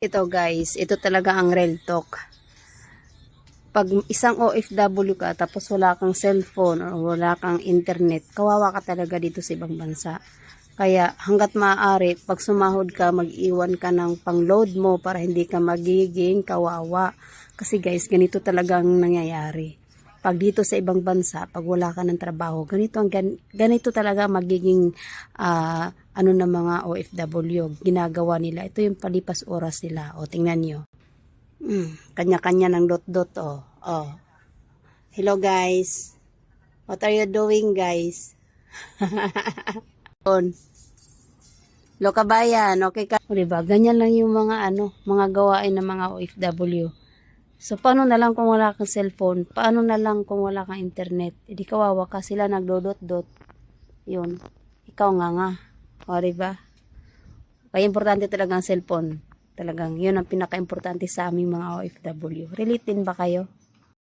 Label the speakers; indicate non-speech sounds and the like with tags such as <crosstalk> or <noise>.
Speaker 1: Ito guys, ito talaga ang real talk. Pag isang OFW ka tapos wala kang cellphone o wala kang internet, kawawa ka talaga dito sa ibang bansa. Kaya hanggat maaari, pag sumahod ka, mag-iwan ka ng pang-load mo para hindi ka magiging kawawa. Kasi guys, ganito talagang nangyayari. Pag dito sa ibang bansa, pag wala ka ng trabaho, ganito ang gan- ganito talaga magiging ah, ano ng mga OFW ginagawa nila. Ito yung palipas oras nila. O tingnan nyo. Mm, kanya-kanya ng dot-dot oh. Oh. Hello guys. What are you doing guys? <laughs> On. Hello kabayan, okay ka? O diba, ganyan lang yung mga ano, mga gawain ng mga OFW. So, paano na lang kung wala kang cellphone? Paano na lang kung wala kang internet? Hindi kawawa ka sila nagdodot-dot. Yun. Ikaw nga nga. O, diba? Kaya importante talaga ang cellphone. Talagang yun ang pinaka-importante sa aming mga OFW. Relate din ba kayo?